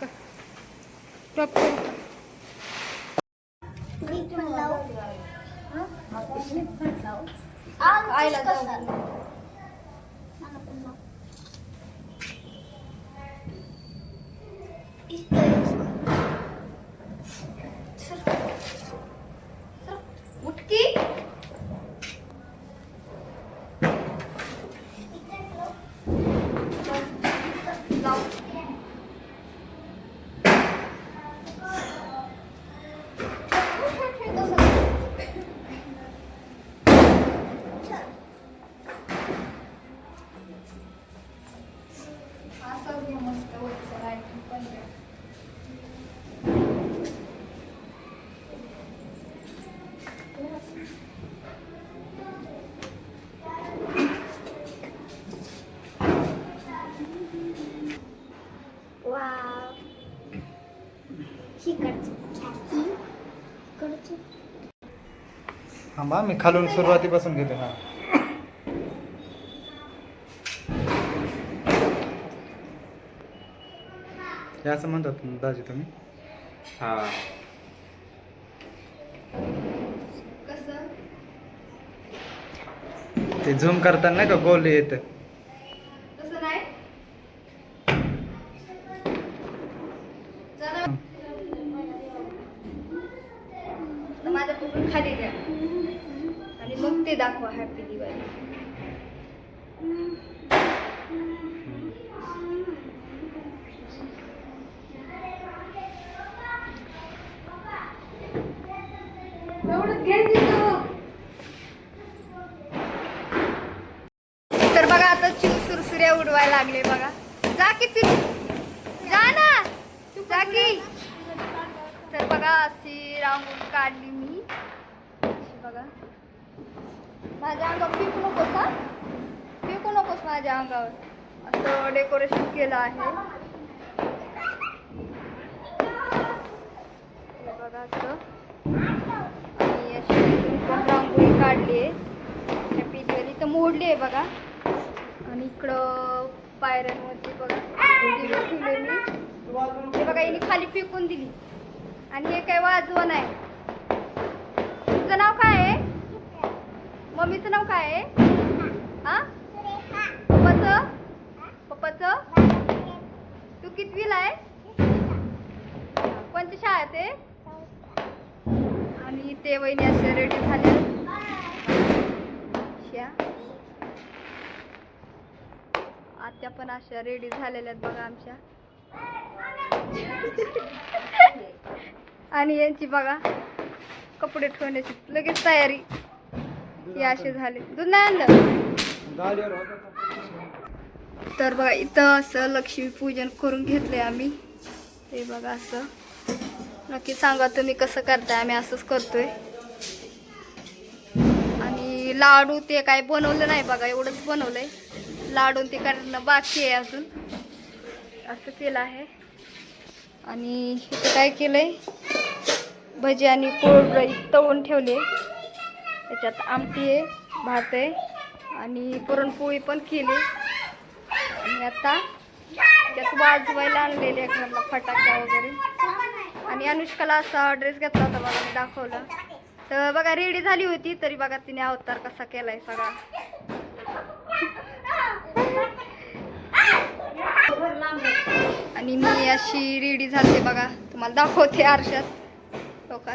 का? टॉप करू. का आईला जाऊ थांबा मी खालून सुरुवातीपासून घेतो हा. हे असं म्हणतात ना दाजी तुम्ही? हा. कसं ते झूम करताना नाही का गोल येतं? तसं नाही? खाली द्या आणि मग ते दाखवा हॅपी दिवाळी. तर बघा आता चिव सुरसुऱ्या उडवायला लागले बघा. जा की जा ना. जा की. तर बघा अशी रांगोळी काढली मी. बघा. माझ्या अंगावर पिकू नकोस हा? पिकू नकोस माझ्या अंगावर. असं डेकोरेशन केलं आहे. बघा असं. आणि अशी पण रांगोळी काढली आहे. हॅपी तर मोडली आहे बघा. आणि इकडं पायऱ्यांवरती बघा. ठेवले मी हे बघा हिने खाली फेकून दिली. आणि हे काय वाजवण आहे तुझं नाव काय आहे मम्मीचं नाव काय आहे? हा? पप्पाचं? पप्पाचं? तू कितवीला आहे? कोणत्या शाळेत आहे? आणि ते वहिनी असे रेडी झाले. आत्या पण अशा रेडी झालेल्या आहेत बघा आमच्या. आणि यांची बघा कपडे ठेवण्याची लगेच तयारी. हे असे झाले. दूध नाही आणलं. तर बघा इथं असं लक्ष्मीपूजन करून घेतलंय आम्ही. ते बघा असं. नक्की सांगा तुम्ही कसं करताय आम्ही असंच करतोय. आणि लाडू ते काय बनवलं नाही बघा एवढंच बनवलंय. लाडू ते करणं बाकी आहे अजून. असं केलं आहे. आणि इथं काय केलंय? भजी आणि कोरडई तळून ठेवली त्याच्यात आमटी आहे भात आहे आणि पुरणपोळी पण केली. आणि आता त्यात वाजवायला आणलेले एखादा फटाका वगैरे. आणि अनुष्काला असा ड्रेस घेतला होता बघा मी दाखवला. तर बघा रेडी झाली होती तरी बघा तिने अवतार कसा केलाय सगळा. आणि मी अशी रेडी झाली बघा. तुम्हाला दाखवते आरशात. हो का?